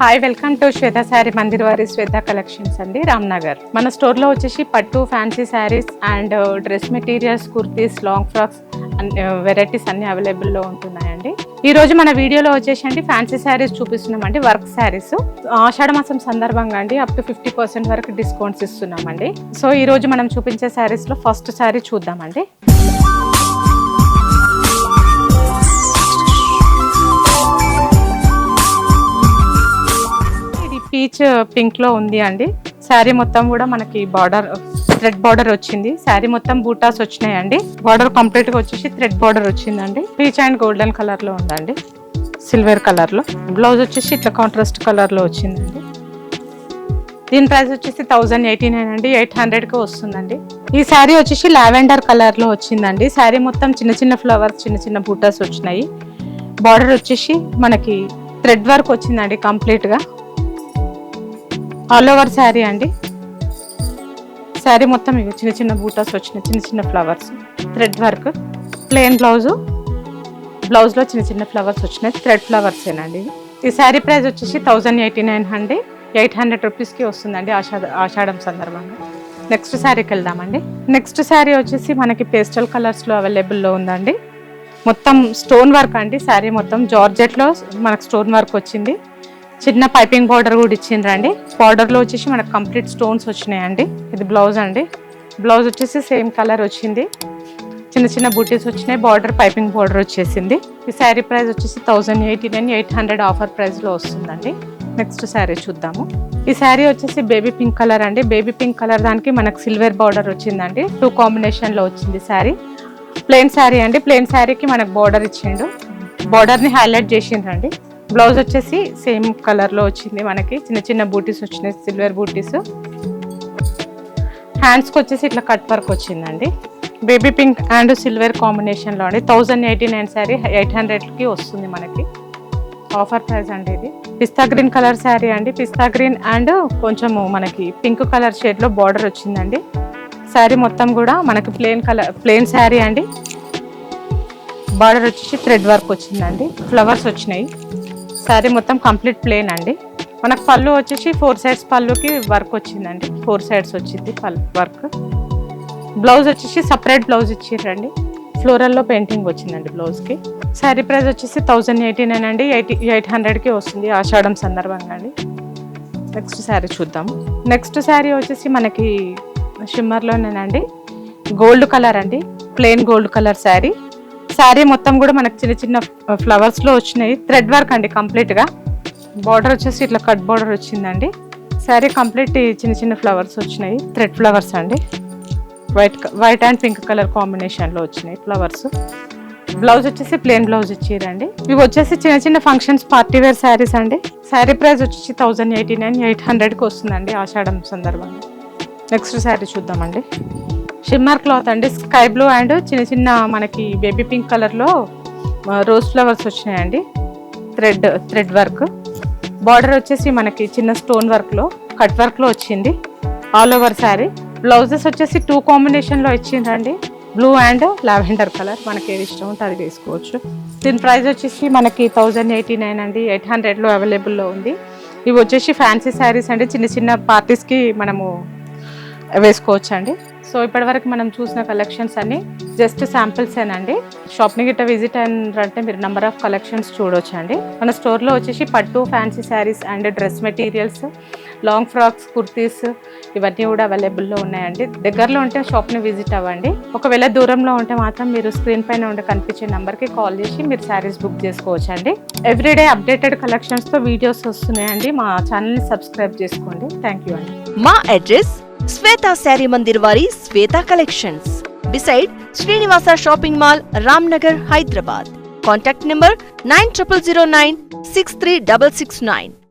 Hi welcome to Shweta sari Mandir వారి Shweta collections అండి రామ్నగర్ మన స్టోర్లో వచ్చేసి పట్టు fancy saris and dress materials kurtis long frocks varieties అన్ని అవైలబుల్లో ఉంటున్నాయండి. ఈ రోజు మన వీడియోలో వచ్చేసి అండి ఫ్యాన్సీ శారీస్ చూపిస్తున్నామండి వర్క్ శారీస్ ఆషాఢ మాసం సందర్భంగా అండి అప్ టు ఫిఫ్టీ పర్సెంట్ వరకు డిస్కౌంట్స్ ఇస్తున్నామండి. సో ఈ రోజు మనం చూపించే శారీస్లో ఫస్ట్ శారీ చూద్దామండి. ఇది పింక్లో ఉంది అండి. శారీ మొత్తం కూడా మనకి బార్డర్ థ్రెడ్ బార్డర్ వచ్చింది. శారీ మొత్తం బూటాస్ వచ్చినాయండి. బార్డర్ కంప్లీట్గా వచ్చేసి థ్రెడ్ బార్డర్ వచ్చిందండి. పీచ్ అండ్ గోల్డెన్ కలర్లో ఉందండి. సిల్వర్ కలర్లో బ్లౌజ్ వచ్చేసి ఇట్లా కాంట్రాస్ట్ కలర్లో వచ్చిందండి. దీని ప్రైస్ వచ్చేసి థౌజండ్ ఎయిటీ నైన్ అండి. ఎయిట్ హండ్రెడ్కి వస్తుందండి. ఈ శారీ వచ్చేసి లావెండర్ కలర్లో వచ్చిందండి. శారీ మొత్తం చిన్న చిన్న ఫ్లవర్స్ చిన్న చిన్న బూటాస్ వచ్చినాయి. బార్డర్ వచ్చేసి మనకి థ్రెడ్ వర్క్ వచ్చిందండి కంప్లీట్గా. ఆల్ ఓవర్ శారీ అండి. శారీ మొత్తం ఇవి చిన్న చిన్న బూటాస్ వచ్చినాయి చిన్న చిన్న flowers thread work plain blouse బ్లౌజ్లో చిన్న చిన్న ఫ్లవర్స్ వచ్చినాయి థ్రెడ్ ఫ్లవర్స్ ఏనండి ఈ శారీ ప్రైస్ వచ్చేసి thousand eighty nine hundred eight hundred రూపీస్కి వస్తుందండి ఆషాఢ ఆషాఢం సందర్భంగా. నెక్స్ట్ శారీకి వెళ్దామండి. నెక్స్ట్ శారీ వచ్చేసి మనకి పేస్టల్ కలర్స్లో అవైలబుల్లో ఉందండి. మొత్తం స్టోన్ వర్క్ అండి శారీ మొత్తం. జార్జెట్లో మనకు స్టోన్ వర్క్ వచ్చింది. చిన్న పైపింగ్ బార్డర్ కూడా ఇచ్చిండ్రండి. బార్డర్లో వచ్చేసి మనకు కంప్లీట్ స్టోన్స్ వచ్చినాయండి. ఇది బ్లౌజ్ అండి. బ్లౌజ్ వచ్చేసి సేమ్ కలర్ వచ్చింది. చిన్న చిన్న బూటీస్ వచ్చినాయి. బార్డర్ పైపింగ్ బార్డర్ వచ్చేసింది. ఈ శారీ ప్రైస్ వచ్చేసి thousand eighty nine eight hundred offer ప్రైస్లో వస్తుందండి. నెక్స్ట్ శారీ చూద్దాము. ఈ శారీ వచ్చేసి బేబీ పింక్ కలర్ అండి. బేబీ పింక్ కలర్ దానికి మనకు సిల్వర్ బార్డర్ వచ్చిందండి. టూ కాంబినేషన్లో వచ్చింది శారీ. ప్లెయిన్ శారీ అండి. ప్లెయిన్ శారీకి మనకు బార్డర్ ఇచ్చిండు. బార్డర్ని హైలైట్ చేసిండ్రండి. బ్లౌజ్ వచ్చేసి సేమ్ కలర్లో వచ్చింది మనకి. చిన్న చిన్న బూటీస్ వచ్చినాయి సిల్వర్ బూటీస్. హ్యాండ్స్కి వచ్చేసి ఇట్లా కట్ వర్క్ వచ్చిందండి. బేబీ పింక్ అండ్ సిల్వర్ కాంబినేషన్లో అండి. Thousand eighty nine saree eight హండ్రెడ్కి వస్తుంది మనకి. ఆఫర్ ప్రైస్ అండి ఇది. పిస్తా గ్రీన్ కలర్ శారీ అండి. పిస్తా గ్రీన్ అండ్ కొంచెము మనకి పింక్ కలర్ షేడ్లో బార్డర్ వచ్చిందండి. శారీ మొత్తం కూడా మనకి ప్లెయిన్ కలర్ ప్లెయిన్ శారీ అండి. బార్డర్ వచ్చేసి థ్రెడ్ వర్క్ వచ్చిందండి. ఫ్లవర్స్ వచ్చినాయి. శారీ మొత్తం కంప్లీట్ ప్లేన్ అండి. మనకు పళ్ళు వచ్చేసి ఫోర్ సైడ్స్ పళ్ళుకి వర్క్ వచ్చిందండి. ఫోర్ సైడ్స్ వచ్చింది పళ్ళు వర్క్. బ్లౌజ్ వచ్చేసి సపరేట్ బ్లౌజ్ ఇచ్చిర్రండి. ఫ్లోరల్లో పెయింటింగ్ వచ్చిందండి బ్లౌజ్కి. శారీ ప్రైస్ వచ్చేసి థౌజండ్ ఎయిటీ నైన్ అండి. ఎయిటీ ఎయిట్ హండ్రెడ్కి వస్తుంది ఆషాఢం సందర్భంగా అండి. నెక్స్ట్ శారీ చూద్దాం. నెక్స్ట్ శారీ వచ్చేసి మనకి షిమ్మర్లోనేనండి. గోల్డ్ కలర్ అండి. Plain gold colour saree. Saree మొత్తం కూడా మనకు చిన్న చిన్న ఫ్లవర్స్లో వచ్చినాయి. థ్రెడ్ వర్క్ అండి కంప్లీట్గా బార్డర్ వచ్చేసి ఇట్లా కట్ బార్డర్ వచ్చిందండి. శారీ కంప్లీట్ చిన్న చిన్న ఫ్లవర్స్ వచ్చినాయి. థ్రెడ్ ఫ్లవర్స్ అండి. White white and pink colour కాంబినేషన్లో వచ్చినాయి ఫ్లవర్స్ బ్లౌజ్ వచ్చేసి ప్లెయిన్ బ్లౌజ్ ఇచ్చిరండి ఇవి వచ్చేసి చిన్న చిన్న ఫంక్షన్స్ పార్టీ వేర్ శారీస్ అండి. శారీ ప్రైస్ వచ్చేసి థౌజండ్ ఎయిటీ నైన్ ఎయిట్ హండ్రెడ్కి వస్తుందండి ఆషాఢం సందర్భంగా. నెక్స్ట్ శారీ చూద్దామండి. షిమ్మర్ క్లాత్ అండి. స్కై బ్లూ అండ్ చిన్న చిన్న మనకి బేబీ పింక్ కలర్లో రోజ్ ఫ్లవర్స్ వచ్చినాయండి. Thread thread work. బార్డర్ వచ్చేసి మనకి చిన్న స్టోన్ వర్క్లో కట్ వర్క్లో వచ్చింది. All over sari. బ్లౌజెస్ వచ్చేసి టూ కాంబినేషన్లో ఇచ్చిండ్రండి బ్లూ అండ్ లావెండర్ కలర్. మనకి ఏది ఇష్టం ఉంటే అది వేసుకోవచ్చు. దీని ప్రైస్ వచ్చేసి మనకి థౌజండ్ ఎయిటీ నైన్ అండి. ఎయిట్ హండ్రెడ్లో అవైలబుల్లో ఉంది. ఇవి వచ్చేసి ఫ్యాన్సీ శారీస్ అండి. చిన్న చిన్న పార్టీస్కి మనము వేసుకోవచ్చు అండి సో ఇప్పటివరకు మనం చూసిన కలెక్షన్స్ అన్ని జస్ట్ శాంపిల్స్ అండి షాప్ని గిట్ట విజిట్ అంటే మీరు నెంబర్ ఆఫ్ కలెక్షన్స్ చూడొచ్చు అండి మన స్టోర్లో వచ్చేసి పట్టు fancy sarees and dress materials long frocks kurtis ఇవన్నీ కూడా అవైలబుల్లో ఉన్నాయండి. దగ్గరలో ఉంటే షాప్ని విజిట్ అవ్వండి. ఒకవేళ దూరంలో ఉంటే మాత్రం మీరు స్క్రీన్ పైన ఉండే కనిపించే నెంబర్కి కాల్ చేసి మీరు శారీస్ బుక్ చేసుకోవచ్చు అండి ఎవ్రీడే అప్డేటెడ్ కలెక్షన్స్తో వీడియోస్ వస్తున్నాయండి. మా ఛానల్ని సబ్స్క్రైబ్ చేసుకోండి. థ్యాంక్ యూ అండి. మా అడ్రస్ శ్వేత శారీ మందిర్ వారి Shweta collections beside Srinivasa shopping mall Ramnagar Hyderabad contact number nine triple zero nine six three double six nine